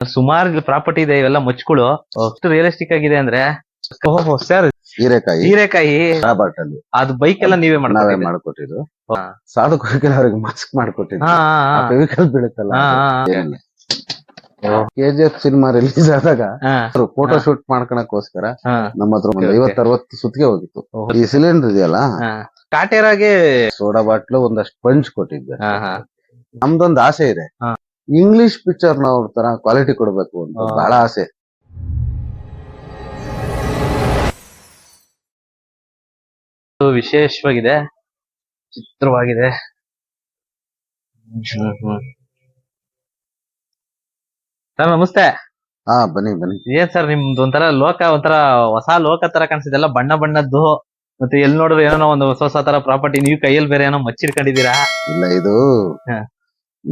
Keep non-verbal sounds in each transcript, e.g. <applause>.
ಸುಮಾರು ಪ್ರಾಪರ್ಟಿ ಇದೆ ಇವೆಲ್ಲ ಮಚ್ಕೊಳು. ಅಷ್ಟು ರಿಯಲಿಸ್ಟಿಕ್ ಆಗಿದೆ ಅಂದ್ರೆ ಓಹೋ ಸರ್ ಹೀರೆಕಾಯಿ. ಹೀರೆಕಾಯಿ. ರಾಬರ್ಟ್ ಅಲ್ಲಿ ಅದು ಬೈಕ್ ಎಲ್ಲ ನೀವೇ ನಾವೇ ಮಾಡ್ಕೊಂಡಿದ್ದೀರಾ? ಸಾಧು ಹಾ. ಸಾಧಕರಿಗೆ ಅವ್ರಿಗೆ ಮಾಸ್ಕ್ ಮಾಡ್ಕೊಟ್ಟಿದ್ರು. ಫೆವಿಕಲ್ ಬೀಳುತ್ತಲ್ಲ. ಕೆಜಿಎಫ್ ಸಿನಿಮಾ ರಿಲೀಸ್ ಆದಾಗ ಫೋಟೋ ಶೂಟ್ ಮಾಡ್ಕೊಳಕೋಸ್ಕರ ನಮ್ಮ ಹತ್ರ ಒಂದು ಐವತ್ತರವತ್ತು ಸುತ್ತಿಗೆ ಹೋಗಿತ್ತು. ಈ ಸಿಲಿಂಡರ್ ಇದೆಯಲ್ಲ. ಕಾಟೇರಾಗೆ ಸೋಡಾ ಬಾಟ್ಲು ಒಂದಷ್ಟು ಪಂಚ್ ಕೊಟ್ಟಿದ್ದೆ. ನಮ್ದೊಂದು ಆಸೆ ಇದೆ. ಇಂಗ್ಲಿಷ್ ಪಿಕ್ಚರ್ ನಾವು ತರ ಕ್ವಾಲಿಟಿ ಕೊಡಬೇಕು ಅಂತ ಬಹಳ ಆಸೆ. ವಿಶೇಷವಾಗಿದೆ ಚಿತ್ರವಾಗಿದೆ. ಸರ್ ನಮಸ್ತೆ. ಹಾ ಬನ್ನಿ ಬನ್ನಿ. ಏನ್ ಸರ್ ನಿಮ್ದು ಒಂಥರ ಲೋಕ ಒಂಥರ ಹೊಸ ಲೋಕ ತರ ಕಾಣಿಸಿದೆ ಎಲ್ಲ ಬಣ್ಣ ಬಣ್ಣದ್ದು ಮತ್ತೆ ಎಲ್ಲಿ ನೋಡಿದ್ರೆ ಏನೋ ಒಂದು ಹೊಸ ಹೊಸ ತರ ಪ್ರಾಪರ್ಟಿ ನೀವು ಕೈಯಲ್ಲಿ ಬೇರೆ ಏನೋ ಮಚ್ಚಿಡ್ಕೊಂಡಿದ್ದೀರಾ? ಇಲ್ಲ ಇದು ಹಾ.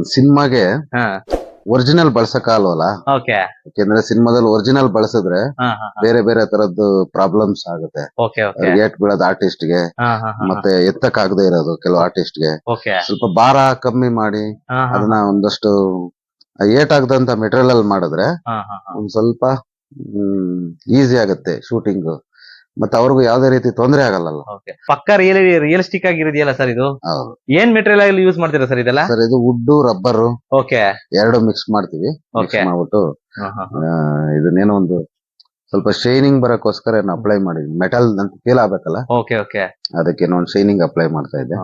ಸಿನಿಮಾಗೆ ಹಾ. ಒರಿಜಿನಲ್ ಬಳಸಕ್ ಓಕೆ. ಯಾಕೆಂದ್ರೆ ಸಿನಿಮಾದಲ್ಲಿ ಒರಿಜಿನಲ್ ಬಳಸಿದ್ರೆ ಹಾ ಹಾ ಬೇರೆ ಬೇರೆ ತರದ್ದು ಪ್ರಾಬ್ಲಮ್ಸ್ ಆಗುತ್ತೆ. Okay okay. ಏಟ್ ಬೀಳೋದು ಆರ್ಟಿಸ್ಟ್ಗೆ ಹಾ ಹಾ ಹಾ ಮತ್ತೆ ಎತ್ತಕ್ ಆಗದೆ ಇರೋದು ಕೆಲವು ಆರ್ಟಿಸ್ಟ್ಗೆ ಓಕೆ. ಸ್ವಲ್ಪ ಭಾರ ಕಮ್ಮಿ ಮಾಡಿ ಹಾ ಹಾ ಅದನ್ನ ಒಂದಷ್ಟು ಏಟ್ ಆಗದಂತ ಮೆಟೀರಿಯಲ್ ಅಲ್ಲಿ ಮಾಡಿದ್ರೆ ಹಾ ಹಾ ಹಾ. ಒಂದ್ ಸ್ವಲ್ಪ ಈಸಿ ಆಗುತ್ತೆ ಶೂಟಿಂಗ್ ಮತ್ತೆ ಅವ್ರಿಗೂ ಯಾವ್ದೇ ರೀತಿ ತೊಂದರೆ ಆಗಲ್ಲ ಓಕೆ ಪಕ್ಕ ರಿಯಲ್ ರಿಯಲಿಸ್ಟಿಕ್ ಆಗಿರೋದಿಯಲ್ಲ ಸರ್ ಇದು? ಹೌದು. ಏನ್ ಮೆಟೀರಿಯಲ್ ಆಗಿ ಯೂಸ್ ಮಾಡ್ತೀರಾ ಸರ್ ಇದೆಲ್ಲ? ಸರ್ ಇದು ವುಡ್ ರಬ್ಬರ್ ಓಕೆ ಎರಡು ಮಿಕ್ಸ್ ಮಾಡ್ತೀವಿ. Okay. ಮಾಡ್ಬಿಟ್ಟು ಆ, ಇದನ್ನೇನೋ ಒಂದು ಸ್ವಲ್ಪ ಶೈನಿಂಗ್ ಬರಕ್ಕೋಸ್ಕರ ಅಪ್ಲೈ ಮಾಡಿದ್ವಿ ಮೆಟಲ್ ಅಂತ ಫೀಲ್ ಆಗ್ಬೇಕಲ್ಲ. ಓಕೆ ಓಕೆ ಅದಕ್ಕೆ ಒಂದು ಶೈನಿಂಗ್ ಅಪ್ಲೈ ಮಾಡ್ತಾ ಇದ್ದೆ.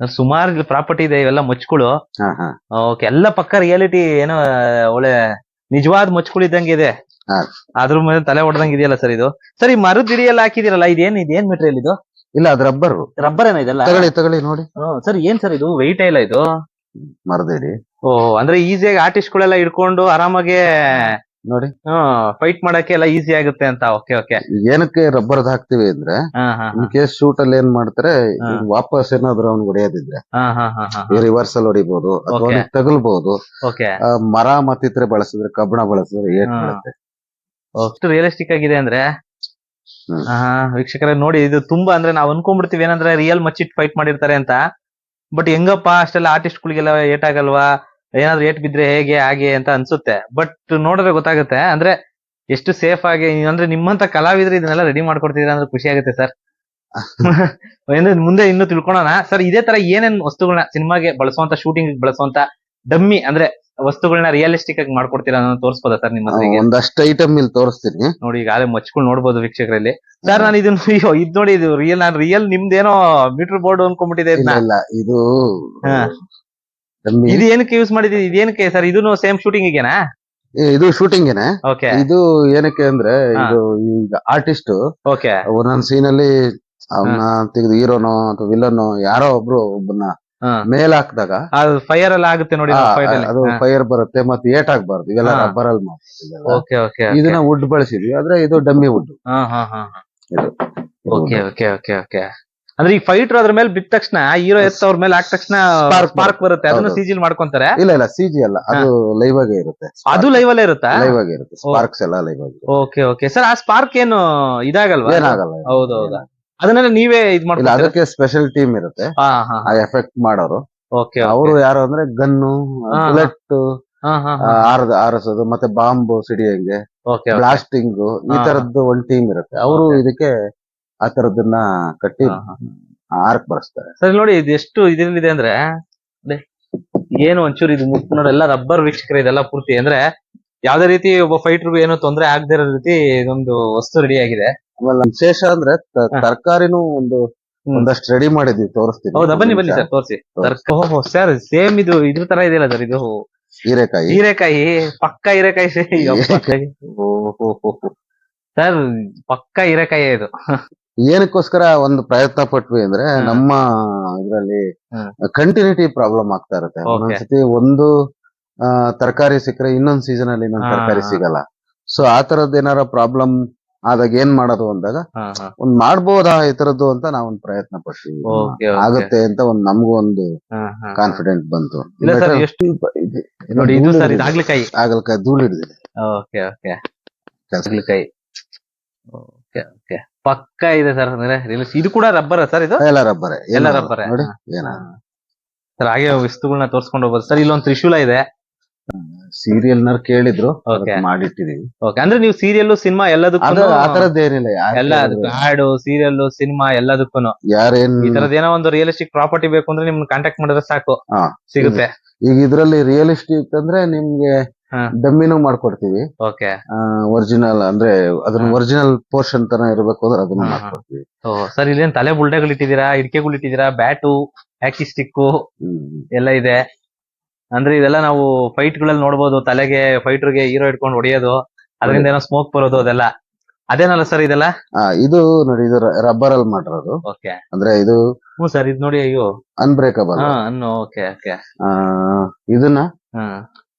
ಸುಮಾರು ಪ್ರಾಪರ್ಟಿ ಇದೆ ಇವೆಲ್ಲ ಮುಚ್ಚಕೊಳ್ಳು ಹಾ ಹಾ. ಓಕೆ ಎಲ್ಲ ಪಕ್ಕ ರಿಯಾಲಿಟಿ ಏನೋ ಒಳ್ಳೆ ನಿಜವಾದ ಮುಚ್ಚಕೊಳ್ಳಿದ್ದಂಗೆ ಇದ್ದಂಗೆ ಇದೆ. ಅದ್ರ ಮೇಲೆ ತಲೆ ಹೊಡೆದಂಗ ಇದೆಯಲ್ಲ ಸರ್ ಇದು? ಸರ್ ಈ ಮರದ ಹಿಡಿಯಲ್ಲ ಹಾಕಿದಿರಲ್ಲ ಇದೇನ್ ಇದೇನ್ ಮೆಟೀರಿಯಲ್ ಇದು? ಇಲ್ಲ ಅದ್ ರಬ್ಬರ್ ರಬ್ಬರ್ ಏನೋ ಇದೆಲ್ಲ ತಗೊಳ್ಳಿ ತಗೊಳ್ಳಿ ನೋಡಿ. ಸರ್ ಏನ್ ಸರ್ ಇದು? ವೆಯ್ಟ್ ಇಲ್ಲ ಇದು? ಮರದೇಡಿ ಓ ಅಂದ್ರೆ ಈಸಿಯಾಗಿ ಆರ್ಟಿಸ್ಟ್ ಗಳೆಲ್ಲ ಇಡ್ಕೊಂಡು ಆರಾಮಾಗಿ ನೋಡಿ. ಫೈಟ್ ಮಾಡಕ್ಕೆ ಎಲ್ಲ ಈಸಿ ಆಗುತ್ತೆ ಅಂತ. ಓಕೆ ಓಕೆ ಏನಕ್ಕೆ ರಬ್ಬರ್ ಹಾಕ್ತಿವಿ ಅಂದ್ರೆ ಇನ್ ಕೇಸ್ ಶೂಟ್ ಅಲ್ಲಿ ಏನ್ ಮಾಡ್ತಾರೆ ಹಾ. ವಾಪಸ್ ಏನಾದ್ರು ಅವ್ನ್ ಹೊಡೆಯೋದಿದ್ರೆ ಹಾ ಹಾ ಹಾ ಹಾ ರಿವರ್ಸ್ ಅಲ್ಲಿ ಹೊಡಿಬಹುದು ಅಥವಾ Okay. ಅವ್ನಿಗೆ ತಗಲ್ಬಹುದು ಓಕೆ ಆ, ಮರ ಮತ್ತಿದ್ರೆ ಬಳಸಿದ್ರೆ ಕಬ್ಬಣ ಬಳಸಿದ್ರೆ ಏನ್ ಮಾಡುತ್ತೆ? ಬೀಳುತ್ತೆ ಅಷ್ಟು ರಿಯಲಿಸ್ಟಿಕ್ ಆಗಿದೆ ಅಂದ್ರೆ ವೀಕ್ಷಕರ ಹಾ ವೀಕ್ಷಕರೇ ನೋಡಿ ಇದು ತುಂಬಾ ಅಂದ್ರೆ ನಾವ್ ಅನ್ಕೊಂಡ್ಬಿಡ್ತೀವಿ ಏನಂದ್ರೆ ರಿಯಲ್ ಮಚ್ಚಿಟ್ ಫೈಟ್ ಮಾಡಿರ್ತಾರೆ ಅಂತ. ಬಟ್ ಹೆಂಗಪ್ಪ ಅಷ್ಟೆಲ್ಲ ಆರ್ಟಿಸ್ಟ್ ಗಳಿಗೆಲ್ಲ ಏಟ್ ಆಗಲ್ವಾ ಏನಾದ್ರು ಏಟ್ ಬಿದ್ರೆ ಹೇಗೆ ಹಾಗೆ ಅಂತ ಅನ್ಸುತ್ತೆ. ಬಟ್ ನೋಡಿದ್ರೆ ಗೊತ್ತಾಗುತ್ತೆ ಅಂದ್ರೆ ಎಷ್ಟು ಸೇಫ್ ಆಗಿ ಅಂದ್ರೆ ನಿಮ್ಮಂತ ಕಲಾವಿದ್ರೆ ಇದನ್ನೆಲ್ಲ ರೆಡಿ ಮಾಡ್ಕೊಡ್ತಿದ್ರ ಅಂದ್ರೆ ಖುಷಿ ಆಗುತ್ತೆ ಸರ್ <laughs> ಮುಂದೆ ಇನ್ನು ತಿಳ್ಕೊಳೋಣ. ಸರ್ ಇದೇ ತರ ಏನೇನ್ ವಸ್ತುಗಳನ್ನ ಸಿನಿಮಾಗೆ ಬಳಸುವಂತ ಶೂಟಿಂಗ್ ಬಳಸುವಂತ ಡಮ್ಮಿ ಅಂದ್ರೆ ವಸ್ತುಗಳನ್ನ ರಿಯಲಿಸ್ಟಿಕ್ ಆಗಿ ಮಾಡ್ಕೊಡ್ತೀರಾ ಅನ್ನೋದು ತೋರಿಸ್ಬೋದಾ ಸರ್ ನಿಮ್ಮ ಹತ್ರ? ಒಂದಷ್ಟು ಐಟಮ್ ಇಲ್ಲಿ ತೋರಿಸ್ತೀನಿ. ನೋಡಿ ಈಗಾಗಲೇ ಮಚ್ಕೊಂಡು ನೋಡ್ಬೋದು ವೀಕ್ಷಕರಲ್ಲಿ. ಸರ್ ನಾನು ಇದನ್ನ ಅಯ್ಯೋ ಇದ್ ನೋಡಿ ಇದು ರಿಯಲ್ ನಾನು ರಿಯಲ್ ನಿಮ್ದೇನೋ ಮೀಟರ್ ಬೋರ್ಡ್ ಅನ್ಕೊಂಡ್ಬಿಟ್ಟಿದೆ ಇಲ್ಲ ಇದನ್ನ. ಇಲ್ಲ ಇದು ಹಾ. dummy. ಇದು ಏನಕ್ಕೆ ಯೂಸ್ ಮಾಡಿದೀವಿ ಇದೇನಕ್ಕೆ ಸರ್? ಇದು ಸೇಮ್ ಶೂಟಿಂಗ್ ಈಗೇನಾ? ಏ, ಇದು ಶೂಟಿಂಗ್ ಏನೆ ಓಕೆ ಇದು ಏನಕ್ಕೆ ಅಂದ್ರೆ ಹಾ. ಇದು ಈಗ ಆರ್ಟಿಸ್ಟ್ ಓಕೆ ಒಂದೊಂದ್ ಸೀನ್ ಅಲ್ಲಿ ಅವನ್ನ ತೆಗೆದು ಹೀರೋನೋ ಅಥವಾ ವಿಲನ್ ಯಾರೋ ಒಬ್ರು ಒಬ್ಬನ ಮೇಲ್ ಹಾಕಿದಾಗ. ಅದು ಫೈರ್ ಎಲ್ಲ ಆಗುತ್ತೆ ನೋಡಿ ಅದು ಫೈರ್ ಬರುತ್ತೆ ಮತ್ತೆ ಏಟ್ ಆಗ್ಬಾರ್ದು ಇವೆಲ್ಲ ಹಾ. ರಬ್ಬರ್ ಅಲ್ಲಿ. ಓಕೆ ಓಕೆ ಇದನ್ನ ವುಡ್ ಬಳಸಿದ್ವಿ ಆದ್ರೆ ಇದು ಡಮ್ಮಿ ವುಡ್ ಹಾ ಹಾ ಹಾ ಇದು ಓಕೆ ಓಕೆ ಓಕೆ ಓಕೆ. ಅಂದ್ರೆ ಈ ಫೈಟರ್ ಅದ್ರ ಮೇಲೆ ಬಿದ್ದ ತಕ್ಷಣ ಹೀರೋ ಎತ್ತ ಅವ್ರ ಮೇಲೆ ಹಾಕ್ ತಕ್ಷಣ Spark ಸ್ಪಾರ್ಕ್ ಬರುತ್ತೆ. ಅದನ್ನ ಸಿಜಿ ಸಿಜಿಲ್ ಮಾಡ್ಕೊಂತಾರೆ. ಇಲ್ಲ ಇಲ್ಲ ಸಿಜಿ ಅಲ್ಲ. ಅದು ಲೈವ್ ಆಗೇ ಇರುತ್ತೆ. ಅದು ಲೈವ್ ಅಲ್ಲೇ ಇರುತ್ತಾ? ಲೈವ್ ಆಗಿರುತ್ತೆ ಸ್ಪಾರ್ಕ್ಸ್ ಎಲ್ಲ ಲೈವ್ ಆಗಿ ಓಕೆ ಓಕೆ. ಸರ್ ಆ ಸ್ಪಾರ್ಕ್ ಏನು ಇದಾಗಲ್ವಾ? ಏನಾಗಲ್ಲ. ಹೌದು ಹೌದಾ. ಅದನ್ನೆಲ್ಲ ನೀವೇ ಇದ್ ಇಲ್ಲ ಮಾಡ್ತೀರಾ ಅದಕ್ಕೆ ಸ್ಪೆಷಲ್ ಟೀಮ್ ಇರುತ್ತೆ. ಹಾ ಹಾ ಆ ಎಫೆಕ್ಟ್ ಮಾಡೋರು. ಓಕೆ ಅವರು ಯಾರು ಅಂದ್ರೆ ಗನ್ನು ಹಾ. ಬುಲೆಟ್ ಆರದ ಆರಿಸೋದು ಮತ್ತೆ ಬಾಂಬ್ ಸಿಡಿಯಂಗೆ ಓಕೆ ಬ್ಲಾಸ್ಟಿಂಗ್ ಈ ಹಾ. ತರದ್ದು ಒಂದ್ ಟೀಮ್ ಇರುತ್ತೆ. ಅವರು Okay. ಇದಕ್ಕೆ ಆ ತರದನ್ನ ಕಟ್ಟಿ ಆರ್ಕ್ ಬರ್ಸ್ತಾರೆ. ಸರಿ ನೋಡಿ ಇದು ಎಷ್ಟು ಇದ್ರಲ್ಲಿದೆ ಅಂದ್ರೆ ಅದೇ ಏನು ಒಂಚೂರು ಇದು ಮುಟ್ ನೋಡಿ ಎಲ್ಲ ರಬ್ಬರ್ ವೀಕ್ಷಕರು ಇದೆಲ್ಲ ಪೂರ್ತಿ. ಅಂದ್ರೆ ಯಾವ್ದೇ ರೀತಿ ಒಬ್ಬ ಫೈಟರ್ಗೂ ಏನು ತೊಂದರೆ ಆಗದೆ ಇರೋ ರೀತಿ ಇದೊಂದು ವಸ್ತು ರೆಡಿ ಆಗಿದೆ. ಆಮೇಲೆ ವಿಶೇಷ ಅಂದ್ರೆ ತ- ಹಾ. ತರಕಾರಿನೂ ಒಂದು. ಒಂದಷ್ಟು ರೆಡಿ ಮಾಡಿದ್ವಿ ತೋರಿಸ್ತೀನಿ ಹೌದಾ ಬನ್ನಿ ಬನ್ನಿ ಸರ್ ತೋರಿಸಿ. ಓಹೋ ಸರ್ ಸೇಮ್ ಇದು ಇದ್ರ ತರ ಇದೆಯಲ್ಲ ಸರ್ ಇದು. ಹೀರೆಕಾಯಿ ಹೀರೆಕಾಯಿ ಪಕ್ಕ ಹೀರೆಕಾಯಿ ಸರ್ ಪಕ್ಕ ಹೀರೆಕಾಯಿ ಇದು ಏನಕ್ಕೋಸ್ಕರ ಒಂದು ಪ್ರಯತ್ನ ಪಟ್ವಿ ಅಂದ್ರೆ ಹಾ. ನಮ್ಮ ಇದ್ರಲ್ಲಿ ಹ್ಮ್. ಕಂಟಿನ್ಯೂಟಿ ಪ್ರಾಬ್ಲಮ್ ಆಗ್ತಾ ಇರುತ್ತೆ Okay. ಒಂದೊಂದ್ಸತಿ ಒಂದು ತರಕಾರಿ ಸಿಕ್ಕರೆ ಇನ್ನೊಂದ್ ಸೀಸನ್ ಅಲ್ಲಿ ಇನ್ನೊಂದ್ ಹಾ. ತರಕಾರಿ ಸಿಗಲ್ಲ ಸೊ ಆ ತರದ್ ಏನಾರ ಪ್ರಾಬ್ಲಮ್ ಆದಾಗ ಏನ್ ಮಾಡೋದು ಅಂದಾಗ ಒಂದ್ ಮಾಡ್ಬೋದಾ ಈ ತರದ್ದು ಅಂತ ನಾವೊಂದ್ ಪ್ರಯತ್ನ ಪಟ್ವಿ ಓಕೆ ಆಗುತ್ತೆ ಅಂತ ಒಂದ್ ನಮಗೂ ಒಂದು ಕಾನ್ಫಿಡೆಂಟ್ ಬಂತು. ಇಲ್ಲ ಸರ್ ಎಷ್ಟು ನೋಡಿ ಇದು ಧೂಳು ಸರ್ ಇದು ಹಿಡಿದಿದೆ. ಆಗ್ಲಿಕಾಯಿ ಹಾಗಲ್ಕಾಯಿ ಧೂಳು ಹಿಡಿದಿದೆ. Okay okay. Okay okay. ಪಕ್ಕ ಇದೆ ಸರ್ ಅಂದ್ರೆ ರಿಲೀಸ್ ಇದು ಕೂಡ ರಬ್ಬರ್ ಸರ್ ಇದು? ಎಲ್ಲ ರಬ್ಬರ್. ಎಲ್ಲ ರಬ್ಬರ್. ನೋಡಿ ಏನ ಸರ್ ಹಾಗೆ ವಸ್ತುಗಳನ್ನ ತೋರಿಸ್ಕೊಂಡು ಹೋಗ್ಬೋದು. ಸರ್ ಇಲ್ಲೊಂದು ತ್ರಿಶೂಲ ಇದೆ. ಸೀರಿಯಲ್ ನರ್ ಕೇಳಿದ್ರು Okay. ಅದಕ್ಕೆ ಮಾಡಿಟ್ಟಿದೀವಿ ಓಕೆ ಅಂದ್ರೆ ನೀವು ಸೀರಿಯಲ್ ಸಿನಿಮಾ ಅದು ಎಲ್ಲದಕ್ಕೂ ಆ ತರದ್ದೇನಿಲ್ಲ ಎಲ್ಲ ಹಾಡು ಸೀರಿಯಲ್ ಸಿನಿಮಾ ಎಲ್ಲದಕ್ಕೂ ಯಾರೇನ್ ಈ ತರದ ಏನೋ ಒಂದು ರಿಯಲಿಸ್ಟಿಕ್ ಪ್ರಾಪರ್ಟಿ ಬೇಕು ಅಂದ್ರೆ ನಿಮ್ಗೆ ಕಾಂಟ್ಯಾಕ್ಟ್ ಮಾಡಿದ್ರೆ ಸಾಕು ಹಾ. ಸಿಗುತ್ತೆ ಈಗ ಇದ್ರಲ್ಲಿ ರಿಯಲಿಸ್ಟಿಕ್ ಅಂದ್ರೆ ನಿಮ್ಗೆ ಹಾ. ಡಮ್ಮಿನೂ ಮಾಡ್ಕೊಡ್ತೀವಿ ಓಕೆ ಒರಿಜಿನಲ್ ಅಂದ್ರೆ ಅದನ್ನ ಹಾ. ಒರಿಜಿನಲ್ ಪೋರ್ಷನ್ ತರ ಇರ್ಬೇಕು ಅಂದ್ರೆ ಅದನ್ನ ಹಾ, ಹಾ. ಮಾಡ್ಕೊಡ್ತೀವಿ ಸರ್ ಇಲ್ಲೇನ್ ತಲೆ ಬುಲ್ಡೆಗಳು ಇಟ್ಟಿದ್ದೀರಾ ಇಟ್ಟಿದ್ದೀರಾ ಬ್ಯಾಟು ಹ್ಯಾಕಿ ಸ್ಟಿಕ್ಕು ಹ್ಮ್. ಎಲ್ಲ ಇದೆ ಅಂದ್ರೆ ಇದೆಲ್ಲ ನಾವು ಫೈಟ್ಗಳಲ್ಲಿ ನೋಡಬಹುದು ತಲೆಗೆ ಫೈಟರ್ಗೆ ಹೀರೋ ಇಟ್ಕೊಂಡು ಹೊಡೆಯೋದು ಅದರಿಂದ ಏನೋ ಸ್ಮೋಕ್ ಬರೋದು ಅದೆಲ್ಲ. ಅದೇನಲ್ಲ ಸರ್ ಇದೆಲ್ಲ? ಆ, ಇದು ನೋಡಿ ಇದು ರಬ್ಬರ್ ಅಲ್ಲಿ ಮಾಡಿರೋದು. ಓಕೆ ಅಂದ್ರೆ ಇದು ಹ್ಞೂ ಸರ್ ಇದು ನೋಡಿ ಅಯ್ಯೋ. ಅನ್ಬ್ರೇಕಬಲ್ ಹಾ ಅನ್ನು ಓಕೆ ಓಕೆ ಇದನ್ನ ಹ್ಮ್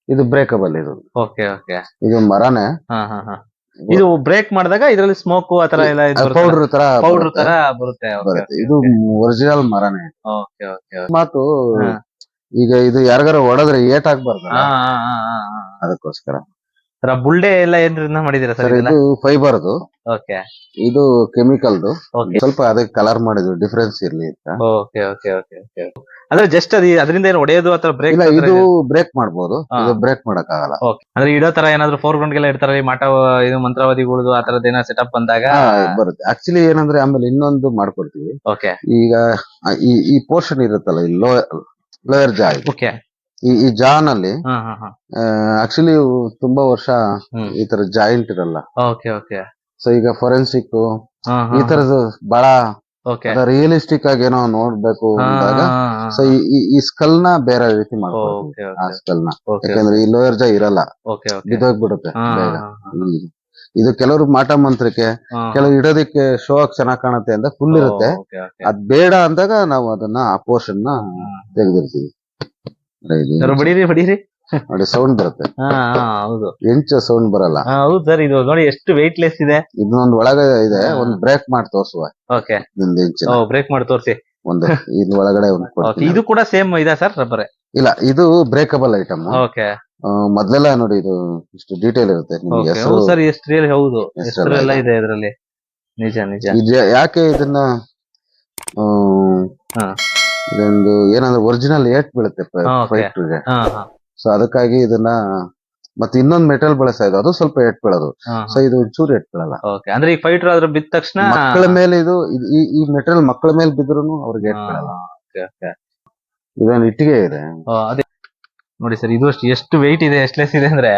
ಇದು ಬ್ರೇಕಬಲ್ ಇದು. ಓಕೆ ಓಕೆ ಇದು ಮರನೇ. ಹಾ ಹಾ ಹಾ. ಇದು ಬ್ರೇಕ್ ಮಾಡಿದಾಗ ಇದ್ರಲ್ಲಿ ಸ್ಮೋಕ್ ಆತರ ಎಲ್ಲ ಪೌಡರ್ ತರ ಪೌಡರ್ ಬರುತ್ತೆ. ತರ ಬರುತ್ತೆ. ಬರುತ್ತೆ. ಇದು ಒರಿಜಿನಲ್ ಮರನೇ. ಓಕೆ ಓಕೆ ಮಾತು ಹಾ. ಈಗ ಇದು ಯಾರಿಗಾರ ಹೊಡೆದ್ರೆ ಏಟ್ ಆಗ್ಬಾರ್ದು ಅದಕ್ಕೋಸ್ಕರ. ಸರ್ ಬುಲ್ಡೆ ಎಲ್ಲ ಏನ್ರಿಂದ ಮಾಡಿದೀರಾ ಸರ್ ಸರ್ ಇದು ಫೈಬರ್ದು. ಓಕೆ. ಇದು ಕೆಮಿಕಲ್ದು. ಸ್ವಲ್ಪ ಅದಕ್ಕೆ ಕಲರ್ ಮಾಡಿದ್ರು ಡಿಫ್ರೆನ್ಸ್ ಇರ್ಲಿ ಅಂತ. Okay okay okay okay. ಅಂದ್ರೆ ಜಸ್ಟ್ ಅದು ಅದರಿಂದ ಏನು ಹೊಡೆಯೋದು ಅಥವಾ ಬ್ರೇಕ್ ಇಲ್ಲ ಇದು ಬ್ರೇಕ್ ಮಾಡಬಹುದು ಹಾ. ಇದು ಬ್ರೇಕ್ ಮಾಡಕ್ ಆಗಲ್ಲ ಅಂದ್ರೆ ಇಡೋ ತರ ಏನಾದ್ರು ಫೋರ್ ಗ್ರೌಂಡ್ ಗೆಲ್ಲ ಇಡ್ತಾರಲ್ಲ ಈ ಮಾಟ ಇದು ಮಂತ್ರವಾದಿಗಳದು ಆ ತರದ್ ಏನೋ ಸೆಟಪ್ ಬಂದಾಗ? ಬರುತ್ತೆ. ಆಕ್ಚುಲಿ ಏನಂದ್ರೆ ಆಮೇಲೆ ಇನ್ನೊಂದು ಮಾಡ್ಕೊಡ್ತೀವಿ. ಓಕೆ. ಈಗ ಆ, ಈ ಈ ಪೋರ್ಷನ್ ಇರುತ್ತಲ್ಲ ಈ ಲೋ ಲೋಯರ್ ಜಾ ಇದು. ಓಕೆ ಈ ಈ ಜಾನಲ್ಲಿ ಹಾ ಹಾ ಹಾ. ಆಕ್ಚುಲಿ ತುಂಬಾ ವರ್ಷ ಹ್ಮ್. ಈ ತರ ಜಾಯಿಂಟ್ ಇರಲ್ಲ. ಓಕೆ ಓಕೆ ಸೊ ಈಗ ಫೊರೆನ್ಸಿಕ್ ಹಾ ಈ ತರದ್ದು ಬಹಳ ಓಕೆ ರಿಯಲಿಸ್ಟಿಕ್ ಆಗಿ ಏನೋ ನೋಡ್ಬೇಕು ಅಂದಾಗ ಸೊ ಈ ಸ್ಕಲ್ನ ಬೇರೆ ರೀತಿ ಮಾಡ್ಬೋದು. ಓಕೆ ಆ ಸ್ಕಲ್ನ. ಓಕೆ ಯಾಕಂದ್ರೆ ಈ ಲೋಯರ್ ಜಾ ಇರಲ್ಲ. ಓಕೆ ಓಕೆ ಬಿದ್ದೋಗ್ಬಿಡುತ್ತೆ ಬೇಗ. ಹ್ಮ್. ಇದು ಕೆಲವರು ಮಾಟ ಮಂತ್ರಕ್ಕೆ ಕೆಲವು ಇಡೋದಕ್ಕೆ ಶೋ ಆಗಿ ಚೆನ್ನಾಗ್ ಕಾಣುತ್ತೆ ಅಂತ ಫುಲ್ ಇರುತ್ತೆ. ಅದ್ ಬೇಡ ಅಂದಾಗ ನಾವು ಅದನ್ನ ಆ ಪೋರ್ಷನ್ನ ತೆಗೆದಿರ್ತೀವಿ. ಸರ್ ಬಡೀರಿ ಬಡೀರಿ ನೋಡಿ ಸೌಂಡ್ ಬರುತ್ತೆ. ಹೌದು. ಎಂಚ ಸೌಂಡ್ ಬರಲ್ಲ. ಹೌದು ಸರ್ ಇದು ನೋಡಿ ಎಷ್ಟು ವೆಯ್ಟ್ ಲೆಸ್ ಇದೆ. ಇದನ್ನೊಂದ್ ಒಳಗೆ ಇದೆ ಒಂದು ಬ್ರೇಕ್ ಮಾಡಿ ತೋರ್ಸುವ. ಓಕೆ ಇದೊಂದು ಬ್ರೇಕ್ ಮಾಡಿ ತೋರಿಸಿ. ಒಂದು ಇದ್ ಒಳಗಡೆ ಒಂದು <laughs> ಇದು ಕೂಡ ಸೇಮ್ ಇದೆ ಸರ್ ರಬ್ಬರ್? ಇಲ್ಲ ಇದು ಬ್ರೇಕಬಲ್ ಐಟಮ್ ಓಕೆ ಮೊದ್ಲೆಲ್ಲ ನೋಡಿ ಇದು ಇಷ್ಟು ಡೀಟೇಲ್ ಇರುತ್ತೆ. ನಿಮ್ಗೆ ಓಕೆ ಹೆಸರು ಸರ್ ಎಷ್ಟು ರಿಯಲ್ ಹೌದು. ಹೆಸ್ರೆಲ್ಲ ಎಲ್ಲ ಇದೆ. ಇದೆ ಇದರಲ್ಲಿ. ನಿಜ ನಿಜ. ಇದು ಯಾಕೆ ಇದನ್ನ ಆ, ಹಾ. ಇದೊಂದು ಏನಂದ್ರೆ ಒರಿಜಿನಲ್ ಏಟ್ ಬೀಳುತ್ತೆ ಹಾ, okay. ಫೈಟ್ರಿಗೆ ಹಾ ಹಾ. ಸೊ ಅದಕ್ಕಾಗಿ ಇದನ್ನ ಮತ್ತೆ ಇನ್ನೊಂದು ಮೆಟಲ್ ಬಳಸ್ತಾ ಇದು ಅದು ಸ್ವಲ್ಪ ಏಟ್ ಬೀಳೋದು. ಹಾ ಸೊ ಇದು ಒಂಚೂರು ಏಟ್ ಬೀಳಲ್ಲ. ಓಕೆ ಅಂದ್ರೆ ಈ ಫೈಟರ್ ಆದ್ರೆ ಬಿದ್ದ ತಕ್ಷಣ ಮಕ್ಕಳ ಮೇಲೆ ಇದು ಇದು- ಈ ಈ ಮೆಟೀರಿಯಲ್ ಮಕ್ಕಳ ಮೇಲೆ ಬಿದ್ರು ಅವ್ರಿಗೆ ಏಟ್ ಹಾ, ಬೀಳಲ್ಲ. okay, okay. ಇದೊಂದು ಇಟ್ಟಿಗೆ ಇದೆ. ಓ, ಅದೇ. ನೋಡಿ ಸರ್ ಇದು ಅಷ್ಟು ಎಷ್ಟು ವೆಯ್ಟ್ ಇದೆ ಎಷ್ಟು ಲೆಸ್ ಇದೆ ಅಂದ್ರೆ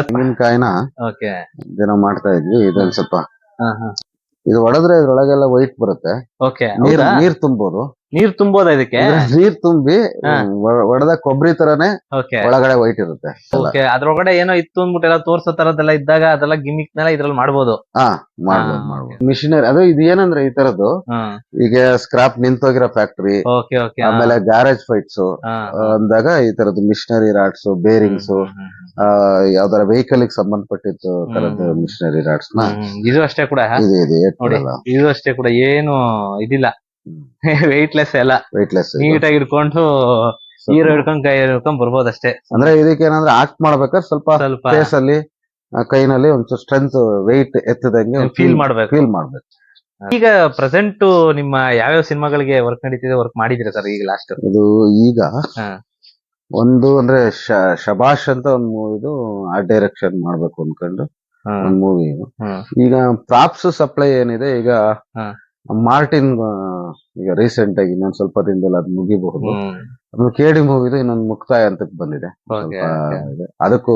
ತೆಂಗಿನಕಾಯಿನ ಓಕೆ. ಏನೋ ಮಾಡ್ತಾ ಇದ್ವಿ ಇದೊಂದ್ ಸ್ವಲ್ಪ ಹಾ ಹಾ. ಇದು ಹೊಡೆದ್ರೆ ಇದ್ರೊಳಗೆಲ್ಲ ವೈಟ್ ಬರುತ್ತೆ. ಓಕೆ ನೀರ್ ನೀರ್ ತುಂಬೋದು. ನೀರ್ ತುಂಬೋದಾ ಇದಕ್ಕೆ? ನೀರ್ ತುಂಬಿ. ಒಡೆದ ಕೊಬ್ಬರಿ ತರನೇ ಒಳಗಡೆ ವೈಟ್ ಇರುತ್ತೆ. ಓಕೆ ಅದ್ರೊಳಗಡೆ ಏನೋ ಇತ್ತು ಅಂದ್ಬಿಟ್ಟು ಎಲ್ಲ ತೋರ್ಸೋ ತರದೆಲ್ಲ ಇದ್ದಾಗ ಅದೆಲ್ಲ ಗಿಮಿಕ್ ನೆಲ್ಲ ಇದ್ರಲ್ಲಿ ಮಾಡ್ಬೋದು. ಮಿಷಿನರಿ ಅದು ಇದು ಏನಂದ್ರೆ ಈ ತರದ್ದು ಈಗ ಸ್ಕ್ರಾಪ್ ನಿಂತೋಗಿರೋ ಫ್ಯಾಕ್ಟರಿ ಆಮೇಲೆ ಗ್ಯಾರೇಜ್ ಫೈಟ್ಸ್ ಅಂದಾಗ ಈ ತರದ್ದು ಮಿಷಿನರಿ ರಾಡ್ಸ್ ಬೇರಿಂಗ್ಸ್ ಯಾವ್ದಾರ ವೆಹಿಕಲ್ಗೆ ಸಂಬಂಧಪಟ್ಟಿದ್ದು ತರದ್ದು. ಮಿಷನರಿ ರಾಡ್ಸ್ನ. ಇದು ಅಷ್ಟೇ ಕೂಡ ಇದು ಅಷ್ಟೇ ಕೂಡ ಏನು ಇದಿಲ್ಲ. ವೆಯ್ಟ್ ಲೆಸ್ <laughs> ಎಲ್ಲ. ವೆಯ್ಟ್ಲೆಸ್ ಆಗಿ ಇಟ್ಕೊಂಡು ಹೀರೋ ಹಿಡ್ಕೊಂಡ್ ಕೈ ಹಿಡ್ಕೊಂಡ್ ಬರ್ಬೋದು ಅಷ್ಟೇ ಅಂದ್ರೆ ಇದಕ್ಕೆ ಏನಂದ್ರೆ ಆಕ್ಟ್ ಮಾಡ್ಬೇಕಾದ್ರೆ ಸ್ವಲ್ಪ ಸ್ವಲ್ಪ ಫೇಸ್ ಅಲ್ಲಿ ಆ, ಕೈನಲ್ಲಿ ಒಂದು ಸ್ಟ್ರೆಂತ್ ವೆಯ್ಟ್ ಎತ್ತದಂಗೆ ಫೀಲ್ ಮಾಡ್ಬೇಕು. ಫೀಲ್ ಮಾಡ್ಬೇಕು. ಈಗ ಪ್ರೆಸೆಂಟ್ ನಿಮ್ಮ ಯಾವ್ಯಾವ ಸಿನಿಮಾಗಳಿಗೆ ವರ್ಕ್ ನಡೀತಿದೆ ವರ್ಕ್ ಮಾಡಿದ್ರೆ ಸರ್ ಈಗ ಲಾಸ್ಟ್ ಇದು ಈಗ ಹಾ. ಒಂದು ಅಂದ್ರೆ ಶ- ಶಬಾಷ್ ಅಂತ ಒಂದು ಮೂವಿದು ಆರ್ಟ್ ಡೈರೆಕ್ಷನ್ ಮಾಡ್ಬೇಕು ಅನ್ಕೊಂಡು ಒಂದ್ ಮೂವಿ ಈಗ ಪ್ರಾಪ್ಸ್ ಸಪ್ಲೈ ಏನಿದೆ ಈಗ ಹಾ. ಮಾರ್ಟಿನ್ ಈಗ ರೀಸೆಂಟ್ ಆಗಿ ಇನ್ನೊಂದು ಸ್ವಲ್ಪ ದಿನದಲ್ಲಿ ಅದು ಮುಗಿಬಹುದು. ಆಮೇಲೆ ಕೇಡಿ ಮೂವಿದು ಇನ್ನೊಂದು ಮುಕ್ತಾಯ ಅಂತ ಬಂದಿದೆ. ಅದಕ್ಕೂ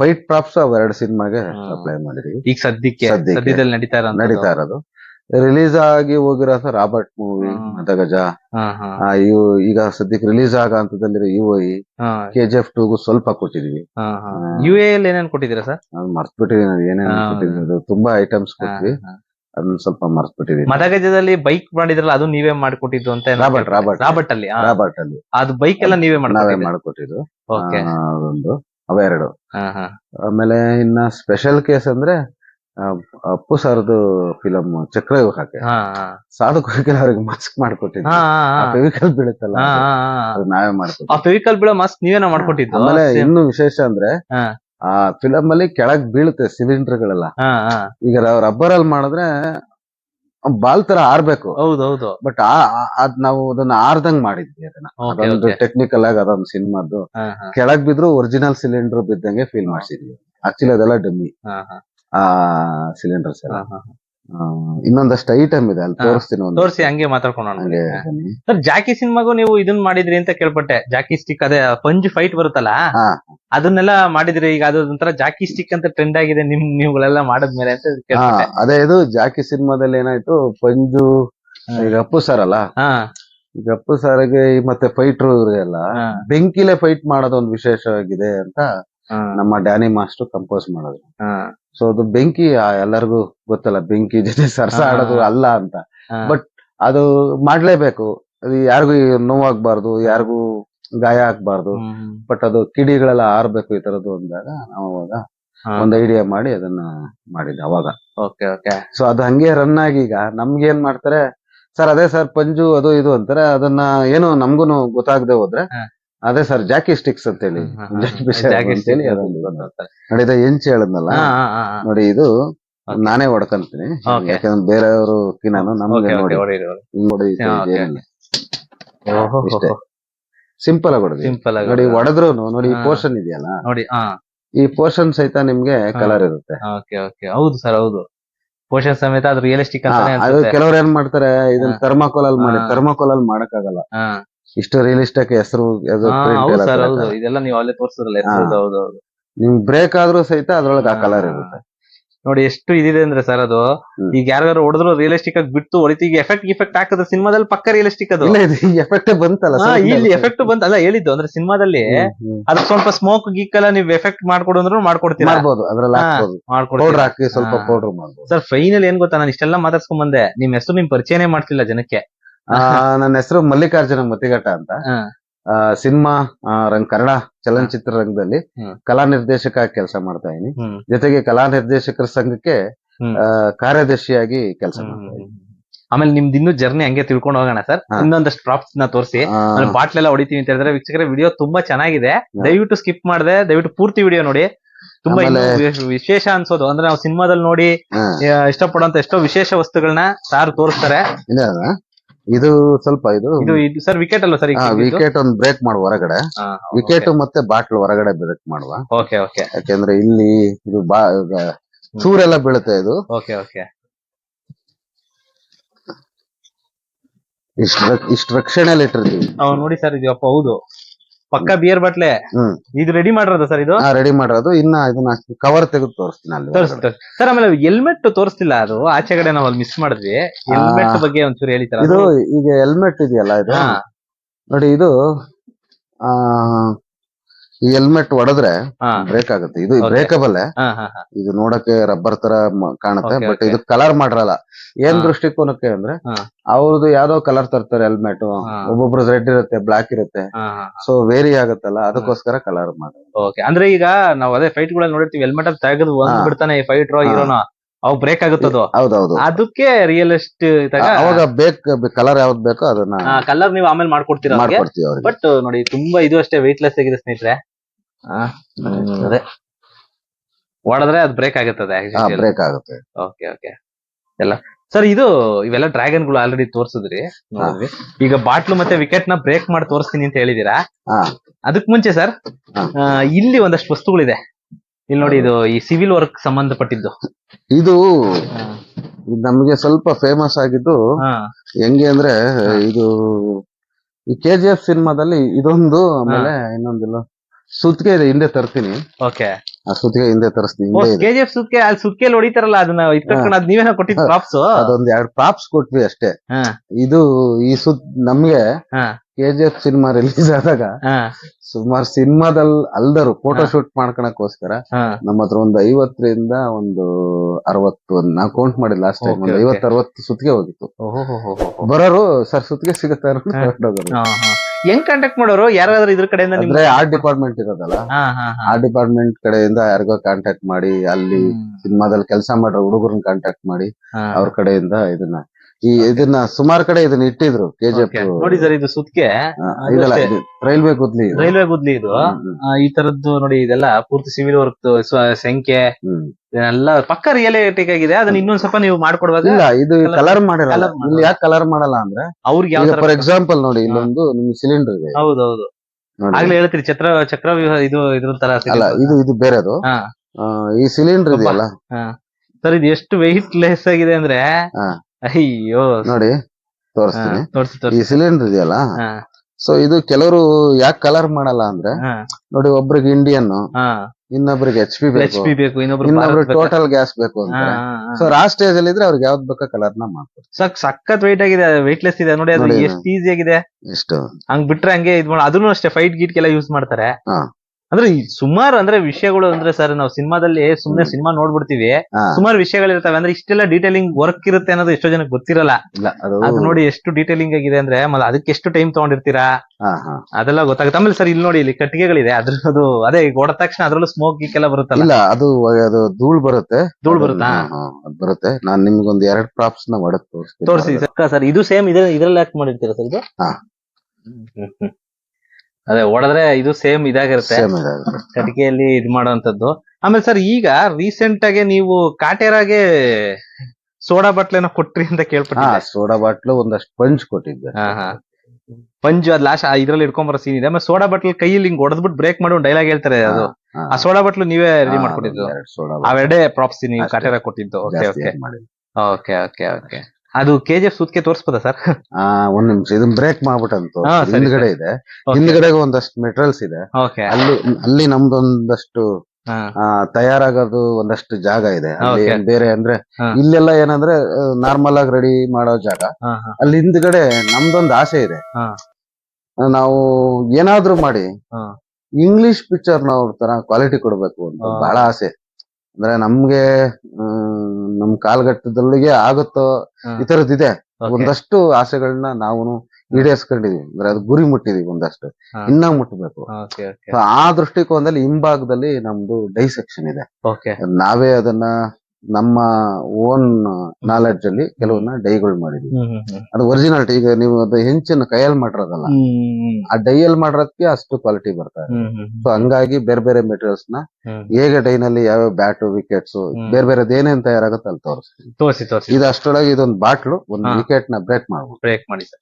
ಫೈಟ್ ಪ್ರಾಪ್ಸ್ ಅವೆರಡು ಸಿನಿಮಾಗೆ ಅಪ್ಲೈ ಮಾಡಿದೀವಿ. ಈಗ ಸದ್ಯಕ್ಕೆ. ಸದ್ಯದಲ್ಲಿ ನಡೀತಾ ಇರೋ ನಡೀತಾ ಇರೋದು. ರಿಲೀಸ್ ಆಗಿ ಹೋಗಿರೋ ರಾಬರ್ಟ್ ಮೂವಿ. ಮದಗಜ. ಇವು ಈಗ ಸದ್ಯಕ್ಕೆ ರಿಲೀಸ್ ಆಗೋ ಹಂತದಲ್ಲಿರೋ U I K G F ಟೂಗೂ ಸ್ವಲ್ಪ ಕೊಟ್ಟಿದೀವಿ. ಯು ಎಲ್ ಅಲ್ಲಿ ಏನೇನ್ ಕೊಟ್ಟಿದ್ದೀರಾ ಸರ್? ನಾನು ಮರ್ತ್ಬಿಟ್ಟಿದೀನಿ ಏನೇನ್. ಕೊಟ್ಟಿದ್ದೀನಿ ತುಂಬಾ ಐಟಮ್ಸ್ ಕೊಟ್ವಿ. ಅದನ್ನ ಸ್ವಲ್ಪ ಮರ್ತ್ಬಿಟ್ಟಿದೀನಿ. ಮದಗಜದಲ್ಲಿ ಬೈಕ್ ಮಾಡಿದ್ರಲ್ಲ ಅದು ನೀವೇ ಮಾಡ್ಕೊಟ್ಟಿದ್ದು ಅಂತ ಏನೋ ರಾಬರ್ಟ್, ರಾಬರ್ಟ್. ರಾಬರ್ಟ್ ಅಲ್ಲಿ ಹಾ. ರಾಬರ್ಟ್ ಅಲ್ಲಿ. ಅದು ಬೈಕ್ ಎಲ್ಲ ನೀವೇ ನಾವೇ ಮಾಡ್ಕೊಟ್ಟಿದ್ದು. ಮಾಡ್ಕೊಟ್ಟಿದ್ದು ಓಕೆ ಆ, ಅದೊಂದು. ಅವೆರಡು ಆಮೇಲೆ ಇನ್ನ ಸ್ಪೆಷಲ್ ಕೇಸ್ ಅಂದ್ರೆ ಆ, ಅಪ್ಪು ಸರ್ದು ಫಿಲಂ ಚಕ್ರವ್ಯೂಹಕ್ಕೆ. ಹಾ ಹಾ. ಸಾಧು ಕೋಕಿಲ್ ಅವ್ರಿಗೆ ಮಾಸ್ಕ್ ಮಾಡ್ಕೊಟ್ಟಿದ್ದು. ಫೆವಿಕಲ್ ಬೀಳುತ್ತಲ್ಲ ಅದು. ನಾವೇ ಆ ಮಾಡ್ಕೊಟ್ಟಿದ್ವಿ ಫೆವಿಕಲ್ ಬೀಳೋ ಮಾಸ್ಕ್ ನೀವೇನ ಮಾಡ್ಕೊಟ್ಟಿದ್ದು? ಆಮೇಲೆ. ಇನ್ನು ವಿಶೇಷ ಅಂದ್ರೆ ಹಾ. ಆ ಫಿಲಮ್ ಅಲ್ಲಿ ಕೆಳಗ್ ಬೀಳುತ್ತೆ ಸಿಲಿಂಡರ್ ಗಳೆಲ್ಲ ಹಾ ಹಾ. ಈಗ ರಬ್ಬರ್ ಅಲ್ಲಿ ಮಾಡಿದ್ರೆ ಬಾಲ್ ತರ ಆರ್ಬೇಕು. ಹೌದು ಹೌದು. ಬಟ್ ಅದ್ ನಾವು ಅದನ್ನ ಆರ್ದಂಗ್ ಮಾಡಿದ್ವಿ ಅದನ್ನ. ಅದೊಂದು ಟೆಕ್ನಿಕಲ್ ಆಗಿ ಅದೊಂದು ಸಿನಿಮಾದ್ದು. ಹಾ ಹಾ. ಕೆಳಗ್ ಬಿದ್ರು ಒರಿಜಿನಲ್ ಸಿಲಿಂಡರ್ ಬಿದ್ದಂಗೆ ಫೀಲ್ ಮಾಡ್ಸಿದ್ವಿ. ಆಕ್ಚುಲಿ ಅದೆಲ್ಲ ಡಮ್ಮಿ. ಹಾ ಹಾ. ಆ ಸಿಲಿಂಡರ್ಸ್ ಎಲ್ಲ. ಹಾ, ಹಾ. ಆ, ಇನ್ನೊಂದಷ್ಟು ಐಟಮ್ ಇದೆ ಅಲ್ಲಿ ಹಾ. ತೋರಿಸ್ತೀನಿ ತೋರಿಸಿ ತೋರ್ಸಿ ಹಂಗೆ ಮಾತಾಡ್ಕೊಂಡು ಹಂಗೆ. ಬನ್ನಿ. ಸರ್ ಜಾಕಿ ಸಿನಿಮಾಗೂ ನೀವು ಇದನ್ ಮಾಡಿದ್ರಿ ಅಂತ ಕೇಳ್ಪಟ್ಟೆ. ಜಾಕಿ ಸ್ಟಿಕ್ ಅದೇ ಪಂಜ್ ಫೈಟ್ ಬರುತ್ತಲ್ಲ? ಹಾ. ಅದನ್ನೆಲ್ಲ ಮಾಡಿದ್ರಿ. ಈಗ ಅದು ಒಂಥರ ಜಾಕಿ ಸ್ಟಿಕ್ ಅಂತ ಟ್ರೆಂಡ್ ಆಗಿದೆ. ನಿಮ್ ನೀವುಗಳೆಲ್ಲ ಮಾಡಿದ್ಮೇಲೆ ಅಂತ ಹಾ ಕೇಳ್ಪಟ್ಟೆ ಅದೇ ಇದು ಜಾಕಿ ಸಿನಿಮಾದಲ್ಲಿ ಏನಾಯ್ತು ಪಂಜು. ಈಗ ಅಪ್ಪು ಸರ್ ಅಲ್ಲ? ಹಾ. ಈಗ ಅಪ್ಪು ಸರ್ಗೆ ಮತ್ತೆ ಫೈಟ್ರು ಎಲ್ಲ ಹಾ, ಬೆಂಕಿಲೆ ಫೈಟ್ ಮಾಡೋದು ಒಂದು ವಿಶೇಷವಾಗಿದೆ ಅಂತ ಹಾ, ನಮ್ಮ ಡ್ಯಾನಿ ಮಾಸ್ಟರ್ ಕಂಪೋಸ್ ಮಾಡೋದು ಹಾ, ಸೊ ಅದು ಬೆಂಕಿ ಆ, ಎಲ್ಲರಿಗೂ ಗೊತ್ತಲ್ಲ ಬೆಂಕಿ ಜೊತೆ ಸರ್ಸ ಹಾ, ಆಡೋದು ಹಾ. ಅಲ್ಲ ಅಂತ. ಬಟ್ But ಅದು ಮಾಡ್ಲೇಬೇಕು. ಅದು ಯಾರಿಗೂ ನೋವಾಗ್ಬಾರ್ದು ಯಾರಿಗೂ ಗಾಯ ಆಗ್ಬಾರ್ದು. ಬಟ್ ಅದು ಕಿಡಿಗಳೆಲ್ಲ ಆರ್ಬೇಕು ಈ ತರದ್ದು ಅಂದಾಗ ನಾವು ಅವಾಗ. ಒಂದ್ ಐಡಿಯಾ ಮಾಡಿ ಅದನ್ನ ಮಾಡಿದ್ದೆ ಅವಾಗ. ಓಕೆ ಓಕೆ ಸೊ ಅದು ಹಂಗೆ ರನ್ ಆಗಿ ಈಗ ನಮ್ಗೆ ಏನ್ ಮಾಡ್ತಾರೆ? ಸರ್ ಅದೇ ಸರ್ ಪಂಜು ಅದು ಇದು ಅಂತಾರೆ. ಅದನ್ನ ಏನು ನಮ್ಗೂನು ಗೊತ್ತಾಗದೆ ಹೋದ್ರೆ ಅದೇ ಸರ್ ಜಾಕಿ ಸ್ಟಿಕ್ಸ್ ಅಂತ ಹೇಳಿ ನೋಡಿದ ಹೆಂಚ್ ಹೇಳದ್ನಲ್ಲ. ನೋಡಿ ಇದು ನಾನೇ ಹೊಡ್ಕಂತೀನಿ. ಯಾಕಂದ್ರೆ ಬೇರೆಯವರು ನಾನು ನಮ್ಗೆ ನೋಡಿ. ಹಿಂಗ್ ಸಿಂಪಲ್ ಆಗಿ ಹೊಡೆದ್ವಿ. ಸಿಂಪಲ್ ಆಗಿ ನೋಡಿ ಹೊಡೆದ್ರು ನೋಡಿ ಈ ಪೋರ್ಷನ್ ಇದೆಯಲ್ಲ? ನೋಡಿ ಹಾ. ಈ ಪೋರ್ಷನ್ ಸಹಿತ ನಿಮ್ಗೆ ಕಲರ್ ಇರುತ್ತೆ. Okay okay. ಹೌದು ಸರ್ ಹೌದು. ಪೋರ್ಷನ್ ಸಮೇತ ಅದು ರಿಯಲಿಸ್ಟಿಕ್ ಅದು ಕೆಲವ್ರು ಏನ್ ಮಾಡ್ತಾರೆ ಇದನ್ನ. ಥರ್ಮಾಕೋಲ್ ಅಲ್ಲಿ ಮಾಡಿ. ಥರ್ಮಾಕೋಲ್ ಅಲ್ಲಿ ಮಾಡಕ್ಕಾಗಲ್ಲ. ಇಷ್ಟು ರಿಯಲಿಸ್ಟಿಕ್ ಹೆಸರು ಇದೆಲ್ಲ ನೀವು ಅಲ್ಲೇ ತೋರಿಸಿದ್ರಲ್ಲ. ಹೌದು ಹೌದು. ಬ್ರೇಕ್ ಆದ್ರೂ ಸಹಿತ ಅದ್ರೊಳಗೆ ಆ ಕಲರ್ ಇರುತ್ತೆ. ನೋಡಿ ಎಷ್ಟು ಇದಿದೆ ಅಂದ್ರೆ ಸರ್ ಅದು. ಈಗ ಯಾರು ಹೊಡೆದ್ರು ರಿಯಲಿಸ್ಟಿಕ್ ಆಗಿ ಬಿಟ್ಟು ಹೊಡಿತು. ಈಗ ಎಫೆಕ್ಟ್ ಇಫೆಕ್ಟ್ ಹಾಕಿದ್ರೆ ಸಿನಿಮಾದಲ್ಲಿ ಪಕ್ಕ ರಿಯಲಿಸ್ಟಿಕ್ ಅದು. ಎಫೆಕ್ಟ್ ಬಂತಲ್ಲ ಇಲ್ಲಿ ಎಫೆಕ್ಟ್ ಬಂತ ಅಲ್ಲ ಹೇಳಿದ್ದು ಅಂದ್ರೆ ಸಿನಿಮಾದಲ್ಲಿ ಹ್ಮ್. ಸ್ವಲ್ಪ ಸ್ಮೋಕ್ ಗೀಕ್ ಎಲ್ಲ ನೀವು ಎಫೆಕ್ಟ್ ಮಾಡ್ಕೊಡು ಅಂದ್ರೂ ಮಾಡ್ಕೊಡ್ತೀರಾ? ಹಾಕಿ ಸ್ವಲ್ಪ. ಪೌಡರ್ ಮಾಡ್ಬೋದು. ಸರ್ ಫೈನಲ್ ಏನ್ ಗೊತ್ತಾ ನಾನು ಇಷ್ಟೆಲ್ಲ ಮಾತಾಡ್ಸ್ಕೊಂಡ್ ಬಂದೆ. ನಿಮ್ ಹೆಸರು ನಿಮ್ ಪರಿಚಯನೇ ಮಾಡ್ತಿಲ್ಲ ಜನಕ್ಕೆ. ಆ, ನನ್ನ ಹೆಸರು ಮಲ್ಲಿಕಾರ್ಜುನ ಮತಿಘಟ್ಟ ಅಂತ. ಸಿನಿಮಾ ರಂಗ ಕನ್ನಡ ಚಲನಚಿತ್ರ ರಂಗದಲ್ಲಿ ಕಲಾ ನಿರ್ದೇಶಕ ಕೆಲಸ ಮಾಡ್ತಾ ಇದೀನಿ. ಜೊತೆಗೆ ಕಲಾ ನಿರ್ದೇಶಕರ ಸಂಘಕ್ಕೆ. ಕಾರ್ಯದರ್ಶಿಯಾಗಿ ಕೆಲಸ ಮಾಡ್ತಾ ಇದ್ದೀನಿ ಆಮೇಲೆ ನಿಮ್ದು ಇನ್ನೂ ಜರ್ನಿ ಹಂಗೆ ತಿಳ್ಕೊಂಡು ಹೋಗೋಣ ಸರ್. ಇನ್ನೊಂದಷ್ಟು ಪ್ರಾಪ್ಸ್ನ ತೋರಿಸಿ. ಬಾಟ್ಲ್ ಎಲ್ಲ ಹೊಡಿತೀವಿ ಅಂತ ಹೇಳಿದ್ರೆ ವೀಕ್ಷಕರ ವಿಡಿಯೋ ತುಂಬಾ ಚೆನ್ನಾಗಿದೆ. ದಯವಿಟ್ಟು ಸ್ಕಿಪ್ ಮಾಡದೆ ದಯವಿಟ್ಟು ಪೂರ್ತಿ ವಿಡಿಯೋ ನೋಡಿ. ತುಂಬಾ ವಿಶೇಷ ಅನ್ಸೋದು. ಅಂದ್ರೆ ನಾವು ಸಿನಿಮಾದಲ್ಲಿ ನೋಡಿ ಇಷ್ಟಪಡುವಂತ ಎಷ್ಟೋ ವಿಶೇಷ ವಸ್ತುಗಳನ್ನ ಸಾರ್ ತೋರಿಸ್ತಾರೆ. ಇದೆ ಸ್ವಲ್ಪ ಇದು ಇದು ಇದು ಸರ್ ವಿಕೆಟ್ ಅಲ್ಲ ಸರ್ ವಿಕೆಟ್ ಒಂದು ಬ್ರೇಕ್ ಮಾಡುವ ಹೊರಗಡೆ. ವಿಕೆಟ್ ಮತ್ತೆ ಬಾಟ್ಲ್ ಹೊರಗಡೆ ಬ್ರೇಕ್ ಮಾಡುವ. ಓಕೆ ಓಕೆ ಯಾಕೆಂದ್ರೆ ಇಲ್ಲಿ ಇದು ಬಾ ಚೂರೆಲ್ಲ ಬೀಳುತ್ತೆ ಇದು. ಓಕೆ ಓಕೆ ಇಷ್ಟ ಇಷ್ಟ ರಕ್ಷಣೆಯಲ್ಲಿ ಇಟ್ಟಿರ್ತೀವಿ. ಅವ ನೋಡಿ ಸರ್ ಇದು ಅಪ್ಪ ಹೌದು. ಪಕ್ಕ ಬಿಯರ್ ಬಾಟ್ಲೆ ಹ್ಮ್. ಇದು ರೆಡಿ ಮಾಡಿರೋದ ಸರ್ ಇದು? ರೆಡಿ ಮಾಡಿರೋದು. ಇನ್ನ ಇದನ್ನ ಕವರ್ ತೆಗೆದು ತೋರಿಸ್ತೀನಿ ಅಲ್ಲಿ. ತೋರಿಸಿ. ಸರ್ ಆಮೇಲೆ ಹೆಲ್ಮೆಟ್ ತೋರಿಸ್ತಿಲ್ಲ ಅದು. ಆಚೆಗಡೆ ನಾವು ಅಲ್ಲಿ ಮಿಸ್ ಮಾಡಿದ್ವಿ. ಹೆಲ್ಮೆಟ್ ಬಗ್ಗೆ ಒಂಚೂರು ಹೇಳಿ ಸರ್ ಇದು ಈಗ ಹೆಲ್ಮೆಟ್ ಇದೆಯಲ್ಲ ಇದು? ನೋಡಿ ಇದು ಆ ಈ ಹೆಲ್ಮೆಟ್ ಹೊಡೆದ್ರೆ ಹಾ. ಬ್ರೇಕ್ ಆಗುತ್ತೆ. ಇದು Okay. ಬ್ರೇಕಬಲ್ ಹಾ ಹಾ ಹಾ. ಇದು ನೋಡಕ್ಕೆ ರಬ್ಬರ್ ತರ ಮ- ಕಾಣುತ್ತೆ Okay, ಬಟ್ okay. ಇದು ಕಲರ್ ಮಾಡಿರಲ್ಲ. ಏನ್ ಹಾ. ದೃಷ್ಟಿಕೋನಕ್ಕೆ ಅಂದ್ರೆ ಹಾ. ಅವ್ರದ್ದು ಯಾವ್ದೋ ಕಲರ್ ತರ್ತಾರೆ ಹೆಲ್ಮೆಟ್ ಹಾ. ಒಬ್ಬೊಬ್ರು ರೆಡ್ ಇರುತ್ತೆ ಬ್ಲಾಕ್ ಇರುತ್ತೆ. ಹಾ ಹಾ ಸೊ ವೇರಿ ಆಗುತ್ತಲ್ಲ ಅದಕ್ಕೋಸ್ಕರ ಕಲರ್ ಮಾಡಿ ಓಕೆ ಅಂದ್ರೆ ಈಗ ನಾವು ಅದೇ ಫೈಟ್ಗಳಲ್ಲಿ ನೋಡಿರ್ತೀವಿ ಹೆಲ್ಮೆಟ್ ಅಲ್ಲಿ ತೆಗೆದು ಒಂದ್ ಹಾ. ಬಿಡ್ತಾನೆ ಫೈಟ್ರೋ ಹಾ. ಹೀರೋನ ಅವ್ ಬ್ರೇಕ್ ಆಗುತ್ತದು. ಹೌದೌದು ಅದಕ್ಕೆ ರಿಯಲಿಸ್ಟ್ ಅವಾಗ ಬೇಕ್ ಕಲರ್ ಯಾವ್ದ್ ಬೇಕೋ ಅದನ್ನ ಕಲರ್ ನೀವು ಆಮೇಲೆ ಮಾಡ್ಕೊಡ್ತೀರಾ ಮಾಡ್ಕೊಡ್ತೀವಿ ಅವ್ರಿಗೆ. ಬಟ್ ನೋಡಿ ತುಂಬಾ ಇದು ಅಷ್ಟೇ ವೆಯ್ಟ್ಲೆಸ್ ಆಗಿದೆ ಸ್ನೇಹಿತರೆ. ಅದೇ. ಹೊಡೆದ್ರೆ ಅದು ಬ್ರೇಕ್ ಆಗುತ್ತದೆ ಬ್ರೇಕ್ ಆಗುತ್ತೆ. ಓಕೆ ಓಕೆ ಎಲ್ಲ. ಸರ್ ಇದು ಇವೆಲ್ಲ ಡ್ರ್ಯಾಗನ್ಗಳು ಆಲ್ರೆಡಿ ತೋರ್ಸಿದ್ರಿ ನೋಡಿದ್ವಿ. ಈಗ ಬಾಟ್ಲು ಮತ್ತೆ ವಿಕೆಟ್ನ ಬ್ರೇಕ್ ಮಾಡಿ ತೋರಿಸ್ತೀನಿ ಅಂತ ಹೇಳಿದೀರಾ? ಹಾ. ಅದಕ್ ಮುಂಚೆ ಸರ್ ಹಾ. ಇಲ್ಲಿ ಒಂದಷ್ಟು ವಸ್ತುಗಳಿದೆ. ಇಲ್ಲಿ ನೋಡಿ ಇದು ಈ ಸಿವಿಲ್ ವರ್ಕ್ ಸಂಬಂಧಪಟ್ಟಿದ್ದು. ಇದು ಇದು ನಮ್ಗೆ ಸ್ವಲ್ಪ ಫೇಮಸ್ ಆಗಿದ್ದು ಹಾ. ಹೆಂಗೆ ಅಂದ್ರೆ ಇದು ಈ ಕೆ ಜಿ ಎಫ್ ಸಿನಿಮಾದಲ್ಲಿ ಇದೊಂದು ಆಮೇಲೆ ಇನ್ನೊಂದಿಲ್ಲ. ಸುತ್ತಿಗೆ ಇದೆ ಹಿಂದೆ ತರ್ತೀನಿ. ಓಕೆ. ಆ ಸುತ್ತಿಗೆ ಹಿಂದೆ ತರಿಸ್ತೀನಿ ಕೆಜಿಎಫ್ ಹಿಂದೆ ಇದೆ. ಕೆ ಸುಕ್ಕೆ ಅಲ್ಲಿ ಸುಕ್ಕೆಯಲ್ಲಿ ಹೊಡಿತಾರಲ್ಲ ಅದನ್ನ ಇಟ್ಕೊಂಡು ಅದ್ ನೀವೇನೋ ಕೊಟ್ಟಿದ್ ಪ್ರಾಪ್ಸ್ ಅದೊಂದ್ ಎರಡು ಪ್ರಾಪ್ಸ್ ಕೊಟ್ವಿ ಅಷ್ಟೇ. ಇದು ಈ ಸುತ್ ನಮ್ಗೆ ಕೆಜಿಎಫ್ ಸಿನಿಮಾ ರಿಲೀಸ್ ಆದಾಗ ಸುಮಾರು ಸಿನಿಮಾದಲ್ಲಿ ಅಲ್ದರು ಫೋಟೋ ಶೂಟ್ ಮಾಡ್ಕೊಳಕ್ಕೋಸ್ಕರ ಹಾ. ನಮ್ಮ ಹತ್ರ ಒಂದು ಐವತ್ತರಿಂದ ಒಂದು ಅರವತ್ತು ನಾ ಕೌಂಟ್ ಮಾಡಿ ಲಾಸ್ಟ್ ಟೈಮ್ ಐವತ್ತರವತ್ತು ಒಂದು okay. ಐವತ್ತು ಅರವತ್ತು ಸುತ್ತಿಗೆ ಹೋಗಿತ್ತು ಬರೋರು ಸರ್ ಸುತ್ತಿಗೆ ಸಿಗುತ್ತೆ? ಹೆಂಗ್ ಕಾಂಟ್ಯಾಕ್ಟ್ ಮಾಡೋರು ಯಾರಾದ್ರೂ ಇದ್ರ ಕಡೆಯಿಂದ ನಿಮ್ಗೆ ಅಂದ್ರೆ ಆರ್ಟ್ ಡಿಪಾರ್ಟ್ಮೆಂಟ್ ಇರೋದಲ್ಲ ಹಾ ಹಾ ಹಾ ಆರ್ಟ್ ಡಿಪಾರ್ಟ್ಮೆಂಟ್ ಕಡೆಯಿಂದ ಯಾರಿಗೋ ಕಾಂಟ್ಯಾಕ್ಟ್ ಮಾಡಿ ಅಲ್ಲಿ. ಸಿನಿಮಾದಲ್ಲಿ ಕೆಲಸ ಮಾಡೋ ಹುಡುಗರನ್ನ ಕಾಂಟ್ಯಾಕ್ಟ್ ಮಾಡಿ. ಅವ್ರ ಕಡೆಯಿಂದ ಇದನ್ನ ಈ ಇದನ್ನ ಸುಮಾರು ಕಡೆ ಇದನ್ನ ಇಟ್ಟಿದ್ರು ಕೆಜಿಎಫ್. ನೋಡಿ ಸರ್ ಇದು ಸುತ್ಕೆ. ಇದಲ್ಲ ರೈಲ್ವೆ ಗುದ್ಲಿ ರೈಲ್ವೆ ಗುದ್ಲಿ ಇದು. ಆ, ಈ ತರದ್ದು ನೋಡಿ ಇದೆಲ್ಲ ಪೂರ್ತಿ ಸಿವಿಲ್ ವರ್ಕ್ ಸಂಖ್ಯೆ. ಇದೆಲ್ಲ ಪಕ್ಕ ರಿಯಲಿಟಿಕ್ ಆಗಿದೆ. ಅದನ್ನ ಇನ್ನೊಂದ್ ಸ್ವಲ್ಪ ನೀವು ಮಾಡ್ಕೊಡುವಾಗ ಇಲ್ಲ ಇದು ಕಲರ್ ಮಾಡಿರಲ್ಲ colour. ಇಲ್ಲಿ ಯಾಕೆ ಕಲರ್ ಮಾಡಲ್ಲ ಅಂದ್ರೆ ಅವ್ರಿಗೆ ಯಾವ ಈಗ ತರ ಫಾರ್ ಎಕ್ಸಾಂಪಲ್ ನೋಡಿ ಇಲ್ಲೊಂದು ನಿಮ್ ಸಿಲಿಂಡರ್ ಇದೆ. ಹೌದೌದು. ನೋಡಿ. ಆಗ್ಲೇ ಹೇಳ್ತೀರಿ ಚಕ್ರ ಚಕ್ರವ್ಯೂಹ ಇದು ಇದ್ರ ತರ ಅಲ್ಲ ಇದು ಇದು ಬೇರೆದು. ಹಾ. ಆ, ಈ ಸಿಲಿಂಡರ್ ಇದೆಯಲ್ಲ. ಸರ್ ಇದು ಎಷ್ಟು ವೆಯ್ಟ್ ಲೆಸ್ ಆಗಿದೆ ಅಂದ್ರೆ ಹಾ. ಅಯ್ಯೋ ನೋಡಿ ತೋರಿಸ್ತೀನಿ. ತೋರ್ಸಿ ಈ ತೋರ್ಸಿ ಸಿಲಿಂಡರ್ ಇದೆಯಲ್ಲ? ಹಾ, ಸೊ ಇದು ಕೆಲವರು ಯಾಕೆ ಕಲರ್ ಮಾಡಲ್ಲ ಅಂದ್ರೆ ಹಾ, ನೋಡಿ ಒಬ್ರಿಗೆ ಇಂಡಿಯನ್ ಹಾ. ಇನ್ನೊಬ್ರಿಗೆ ಎಚ್ ಪಿ ಎಚ್ ಬೇಕು ಪಿ ಬೇಕು ಇನ್ನೊಬ್ರು ಇನ್ನೊಬ್ರು ಭಾರತ್ ಟೋಟಲ್ ಗ್ಯಾಸ್ ಬೇಕು ಅಂತ. ಹಾ, ಹಾ, ಹಾ. ಸೊ ಆ ಸ್ಟೇಜ್ ಅಲ್ಲಿ ಇದ್ರೆ ಅವ್ರಿಗೆ ಯಾವ್ದು ಬೇಕೋ ಕಲರ್ನ ಮಾಡ್ತಾರೆ ಸಕ್ ಸಖತ್ ವೆಯ್ಟ್ ಆಗಿದೆ ವೆಯ್ಟ್ ಲೆಸ್ ಇದೆ. ನೋಡಿ ಅದು ನೋಡಿ. ಎಷ್ಟು ಈಸಿ ಆಗಿದೆ. ಎಷ್ಟು ಹಂಗ್ ಬಿಟ್ರೆ ಹಂಗೆ ಇದ್ ಮಾಡ ಅದನ್ನು ಅಷ್ಟೇ ಫೈಟ್ ಗೀಟ್ಗೆಲ್ಲ ಯೂಸ್ ಮಾಡ್ತಾರೆ. ಹಾ. ಅಂದ್ರೆ ಸುಮಾರು ಅಂದ್ರೆ ವಿಷಯಗಳು ಅಂದ್ರೆ ಸರ್ ನಾವು ಸಿನಿಮಾದಲ್ಲಿ ಸುಮ್ನೆ ಸಿನಿಮಾ ನೋಡ್ಬಿಡ್ತೀವಿ. ಹಾ. ಸುಮಾರು ವಿಷಯಗಳಿರ್ತವೆ. ಅಂದ್ರೆ ಇಷ್ಟೆಲ್ಲ ಡೀಟೇಲಿಂಗ್ ವರ್ಕ್ ಇರುತ್ತೆ ಅನ್ನೋದು ಎಷ್ಟೋ ಜನಕ್ಕೆ ಗೊತ್ತಿರಲ್ಲ. ಇಲ್ಲ ಅದು ಅದು ನೋಡಿ ಎಷ್ಟು ಡೀಟೇಲಿಂಗ್ ಆಗಿದೆ ಅಂದ್ರೆ ಅದಕ್ಕೆ ಎಷ್ಟು ಟೈಮ್ ತಗೊಂಡಿರ್ತೀರಾ? ಹಾ ಹಾ. ಅದೆಲ್ಲ ಗೊತ್ತಾಗುತ್ತೆ. ಆಮೇಲೆ ಸರ್ ಇಲ್ಲಿ ನೋಡಿ ಇಲ್ಲಿ ಕಟ್ಟಿಗೆಗಳಿದೆ. ಅದ್ರದ್ದು ಅದೇ ಈಗ ಹೊಡೆದ ತಕ್ಷಣ ಅದ್ರಲ್ಲೂ ಸ್ಮೋಕ್ ಗೀಕೆಲ್ಲ ಬರುತ್ತಲ್ಲ. ಇಲ್ಲ ಅದು ಅದು ಧೂಳ್ ಬರುತ್ತೆ. ಧೂಳ್ ಬರುತ್ತಾ? ಹಾ, ಹಾ, ಅದ್ ಬರುತ್ತೆ. ನಾನ್ ನಿಮ್ಗೊಂದ್ ಎರಡ್ ಪ್ರಾಪ್ಸ್ನ ಹೊಡೆದ್ ತೋರಿಸ್ತೀನಿ. ತೋರಿಸಿ ಸರ್ ಇದು ಸೇಮ್ ಇದ್ರ ಇದ್ರಲ್ಲಿ ಯಾಕೆ ಮಾಡಿರ್ತೀರಾ ಸರ್ ಇದು? ಹಾ. ಹ್ಮ್, ಹ್ಮ್. ಅದೇ ಹೊಡೆದ್ರೆ ಇದು ಸೇಮ್ ಇದಾಗಿರುತ್ತೆ. ಸೇಮ್ ಇದಾಗುತ್ತೆ. ಕಟಿಕೆಯಲ್ಲಿ ಇದ್ ಮಾಡುವಂತದ್ದು ಆಮೇಲೆ ಸರ್ ಈಗ ರೀಸೆಂಟ್ ಆಗಿ ನೀವು ಕಾಟೇರಾಗೆ ಸೋಡಾ ಬಾಟ್ಲೇನ ಕೊಟ್ರಿ ಅಂತ ಹಾ ಕೇಳ್ಪಟ್ಟಿದ್ದೆ. ಸೋಡಾ ಬಾಟ್ಲು ಒಂದಷ್ಟು ಪಂಚ್ ಕೊಟ್ಟಿದ್ದೆ. ಪಂಜು ಅದ್ ಲಾಸ್ಟ್ ಇದ್ರಲ್ಲಿ ಇಟ್ಕೊಂಬರೋ ಸೀನ್ ಇದೆ. ಆಮೇಲೆ ಸೋಡಾ ಬಾಟ್ಲ್ ಕೈಯಲ್ಲಿ ಹಿಂಗ್ ಹೊಡೆದ್ಬಿಟ್ಟು ಬ್ರೇಕ್ ಮಾಡಿ ಒಂದು ಡೈಲಾಗ್ ಹೇಳ್ತಾರೆ ಅದು. ಆ ಸೋಡಾ ಬಾಟ್ಲು ನೀವೇ ರೆಡಿ ಮಾಡ್ಕೊಟ್ಟಿದ್ದು. ಸೋಡಾ ಅವೆರಡೇ ಪ್ರಾಪ್ಸ್ ನೀವು ಅಷ್ಟೇ. ಕಾಟೇರ ಕೊಟ್ಟಿದ್ದು. Okay okay okay okay okay K G F ಸುತ್ಕೆ ತೋರಿಸ್ಬೋದಾ ಸರ್ <laughs> ಆ ಒಂದ್ ನಿಮಿಷ ಇದನ್ನ ಬ್ರೇಕ್ ಮಾಡ್ಬಿಟ್ಟಂತ. ಹಾ, ಸರಿ, ಹಿಂದ್ಗಡೆ ಇದೆ. ಹಿಂದ್ಗಡೆಗೆ ಒಂದಷ್ಟು ಮೆಟೀರಿಯಲ್ಸ್ ಇದೆ. ಓಕೆ ಅಲ್ಲಿ ಅಲ್ಲಿ ನಮ್ದೊಂದಷ್ಟು ಆ, ತಯಾರಾಗೋದು ಒಂದಷ್ಟು ಜಾಗ ಇದೆ. ಅಲ್ಲಿ Okay. ಏನ್ ಬೇರೆ ಅಂದ್ರೆ ಹಾ. ಇಲ್ಲೆಲ್ಲ ಏನಂದ್ರೆ ನಾರ್ಮಲ್ ಆಗಿ ರೆಡಿ ಮಾಡೋ ಜಾಗ. ಅಲ್ಲಿ ಹಿಂದ್ಗಡೆ ನಮ್ದೊಂದು ಆಸೆ ಇದೆ. ಹಾ. ಆ, ನಾವು ಏನಾದ್ರೂ ಮಾಡಿ ಹಾ. ಇಂಗ್ಲಿಷ್ ಪಿಕ್ಚರ್ ನಾವು ತರ ಕ್ವಾಲಿಟಿ ಕೊಡ್ಬೇಕು ಅಂತ ಹಾ. ಬಹಳ ಆಸೆ. ಅಂದ್ರೆ ನಮ್ಗೆ ಹ್ಮ್, ನಮ್ ಕಾಲ್ಗಟ್ಟದಲ್ಲಿಗೆ ಆಗುತ್ತೋ ಈ ತರದಿದೆ ಇದೆ ಒಂದಷ್ಟು ಆಸೆಗಳನ್ನ ನಾವು ಈಡೇರಿಸ್ಕೊಂಡಿದೀವಿ. ಅಂದ್ರೆ ಅದು ಗುರಿ ಮುಟ್ಟಿದೀವಿ ಒಂದಷ್ಟು. ಇನ್ನ ಮುಟ್ಟಬೇಕು ಆ ದೃಷ್ಟಿಕೋನದಲ್ಲಿ ಹಿಂಭಾಗದಲ್ಲಿ ನಮ್ದು ಡೈಸೆಕ್ಷನ್ ಇದೆ. ನಾವೇ ಅದನ್ನ ನಮ್ಮ ಓನ್ ನಾಲೆಡ್ಜ್ ಅಲ್ಲಿ ಕೆಲವನ್ನ ಡೈಗಳು ಮಾಡಿದ್ವಿ. ಅದು ಒರಿಜಿನಾಲಿಟಿ ಈಗ ನೀವು ಅದು ಹೆಂಚಿನ ಕೈಯಲ್ಲಿ ಮಾಡಿರೋದಲ್ಲ ಆ ಡೈಯಲ್ಲಿ ಮಾಡಿರೋದಕ್ಕೆ ಅಷ್ಟು ಕ್ವಾಲಿಟಿ ಬರ್ತಾ ಇದೆ. ಸೊ ಹಂಗಾಗಿ ಬೇರೆ ಬೇರೆ ಮೆಟೀರಿಯಲ್ಸ್ನ ಹೇಗೆ ಡೈನಲ್ಲಿ ಯಾವ ಬ್ಯಾಟು ವಿಕೆಟ್ಸ್ ಬೇರೆ ಬೇರೆ ಏನೇನ್ ತಯಾರಾಗುತ್ತೆ ಅಲ್ಲಿ ತೋರಿಸ್ತೀನಿ. ತೋರಿಸಿ ತೋರಿಸಿ. ಇದು ಅಷ್ಟೊಳಗೆ ಇದೊಂದು ಬಾಟ್ಲು ಒಂದು ವಿಕೆಟ್ನ ಬ್ರೇಕ್ ಮಾಡ್ಬೋದು. ಬ್ರೇಕ್ ಮಾಡಿ ಸರ್